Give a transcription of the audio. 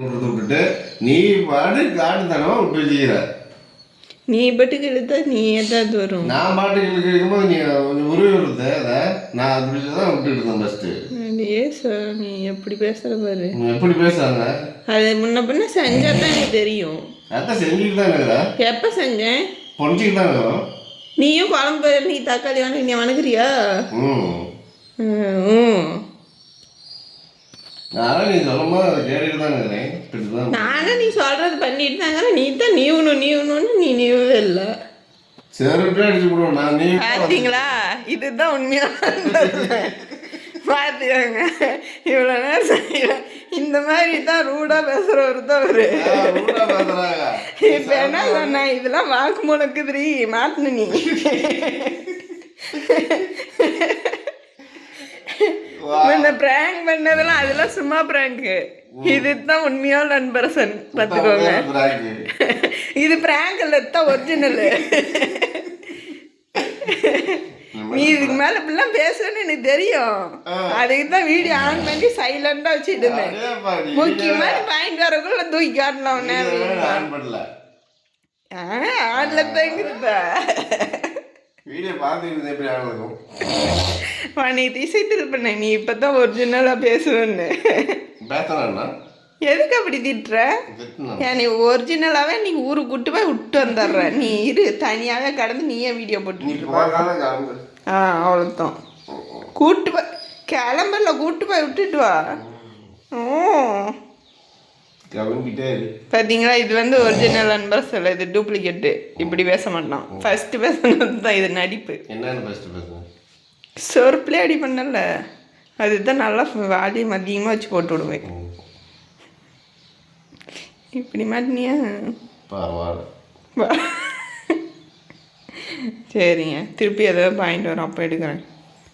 கொடுத்து விட்டுட்டு நீ பாட்டு காட்டுத்தனமா விட்டு வச்சுக்கிற நீ பட்டுக்கு இழுத்தா நீ ஏதாவது வரும். நான் பாட்டுக்கு இருக்கும்போது நீ கொஞ்சம் உருவி விடுத்த அதை நான் அது பிடிச்சி தான் விட்டுட்டு இருந்தேன் ஃபஸ்ட்டு ஏ சாமி எப்படி பேசுற பாரு. எப்படி பேசுறாங்க? அது முன்ன பின்ன செஞ்சா தான் எனக்கு தெரியும். அதான் செஞ்சுக்கிட்டு தான் எப்போ செஞ்சேன் பொறிச்சிக்கிட்டு தான் இருக்கிறோம். நீயும் குழம்பு நீ தக்காளி வணக்கு நீ வணங்குறியா? ம் ம். நான் நீ சொல்லும்போது அதை கேட்டுட்டு தான் இருக்கிறேன் இப்படி தான் நானும் நீ சொல்றது பண்ணிட்டு தாங்க நீ தான் நீவணும் நீவணும்னு நீ நீவவே இல்லை. செருப்பே அடிச்சு விடுவோம் நான் நீ பார்த்தீங்களா இதுதான் உண்மையா பார்த்துக்கோங்க இவ்வளோ நேரம் இந்த மாதிரி தான் ரூடாக பேசுகிறவர் தான் அவரு. இப்போ என்ன சொன்னேன் இதெல்லாம் வாக்கு முழக்குதுரி மாட்டின நீ. இந்த பிராங்க் பண்ணதெல்லாம் அதெல்லாம் சும்மா பிராங்கு இதுதான் உண்மையான நண்பரசன் பார்த்துக்கோங்க. இது பிராங்க் இல்லை தான் ஒரிஜினலு நீ இதுக்கு மேல இப்படிலாம் பேசுவேன்னு எனக்கு தெரியும். அதுக்கு தான் வீடியோ ஆன் பண்ணி சைலண்டா வச்சுட்டு இருந்தேன் முக்கியமான பாயிண்ட் வரக்குள்ள தூக்கி காட்டலாம் உடனே ஆன்ல தங்குதுப்பா வீடியோ பார்த்துக்கிட்டு எப்படி ஆன் இருக்கும் நீ திசை திருப்பின நீ இப்பதான் ஒரிஜினலா பேசுவேன்னு. பேசுறான்னா எதுக்கு அப்படி திட்டுற? ஏன் நீ ஒரிஜினலாவே நீ ஊருக்கு கூட்டு போய் விட்டு வந்துடுற. நீ இரு தனியாவே கடந்து நீயே வீடியோ போட்டு ஆ அவ்வளோதான் கூட்டு போய் கிளம்பல கூட்டு போய் விட்டுட்டு வா. ஓ பார்த்தீங்களா இது வந்து ஒரிஜினல் நண்பர் சொல்ல இது டூப்ளிகேட்டு இப்படி பேச மாட்டான். ஃபர்ஸ்ட் பேசுனது தான் இது நடிப்பு. என்னன்னு ஃபர்ஸ்ட் பேசுங்க சொருப்பிலே அடி பண்ணல. அதுதான் நல்லா வால்யூம் அதிகமாக வச்சு போட்டு விடுவேன். இப்படி மாட்டினியா? பரவாயில்ல. சரிங்க. திருப்பி ஏதாவது பாயிண்ட் வரும் அப்போ எடுக்கிறேன்.